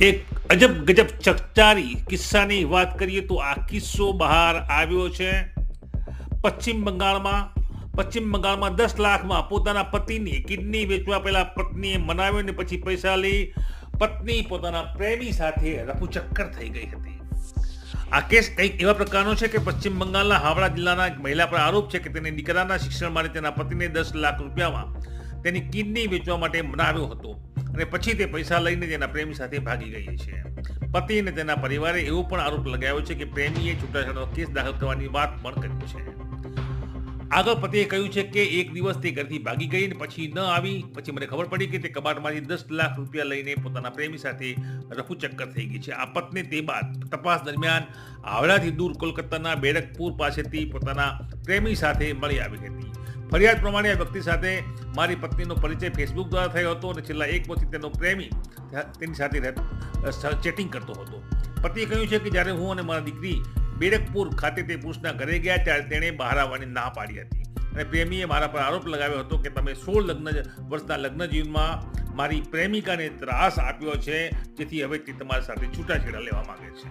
એક અજબ ગજબ ચકચારી કિસ્સાની વાત કરીએ તો આ કિસ્સો બહાર આવ્યો છે. પશ્ચિમ બંગાળમાં પશ્ચિમ બંગાળમાં દસ લાખમાં પોતાના પતિની કિડની વેચવા પહેલા પત્નીએ મનાવ્યો ને પછી પૈસા લઈ પત્ની પોતાના પ્રેમી સાથે રફુચક્કર થઈ ગઈ હતી. આ કેસ કંઈક એવા પ્રકારનો છે કે પશ્ચિમ બંગાળના હાવડા જિલ્લાના એક મહિલા પર આરોપ છે કે તેને દીકરાના શિક્ષણ માટે તેના પતિને દસ લાખ રૂપિયામાં તેની કિડની વેચવા માટે મનાવ્યો હતો. અને પછી તે પૈસા લઈને તેના પ્રેમી સાથે ભાગી ગઈ છે પતિ અને તેના પરિવારે એવો પણ આરોપ લગાવ્યો છે કે પ્રેમીએ છૂટાછેડાનો કેસ દાખલ કરવાની વાત પણ કરી છે. આગળ પતિએ કહ્યું છે કે એક દિવસ તે ઘરથી ભાગી ગઈ અને પછી ન આવી. પછી મને ખબર પડી કે તે કબાટમાંથી દસ લાખ રૂપિયા લઈને પોતાના પ્રેમી સાથે રફુચક્કર થઈ ગઈ છે. આ પત્ની તે બાદ તપાસ દરમિયાન હાવડાથી દૂર કોલકાતાના બેરકપુર પાસેથી પોતાના પ્રેમી સાથે મળી આવી હતી. ફરિયાદ પ્રમાણે આ વ્યક્તિ સાથે મારી પત્નીનો પરિચય ફેસબુક દ્વારા થયો હતો અને છેલ્લા એક વર્ષથી તેનો પ્રેમી તેની સાથે ચેટિંગ કરતો હતો. પતિએ કહ્યું છે કે જ્યારે હું અને મારી દીકરી બેરકપુર ખાતે તે પુરુષના ઘરે ગયા ત્યારે તેણે બહાર આવવાની ના પાડી હતી. અને પ્રેમીએ મારા પર આરોપ લગાવ્યો હતો કે તમે સોળ લગ્ન વર્ષના લગ્ન જીવનમાં મારી પ્રેમિકાને ત્રાસ આપ્યો છે, જેથી હવે તે તમારી સાથે છૂટાછેડા લેવા માંગે છે.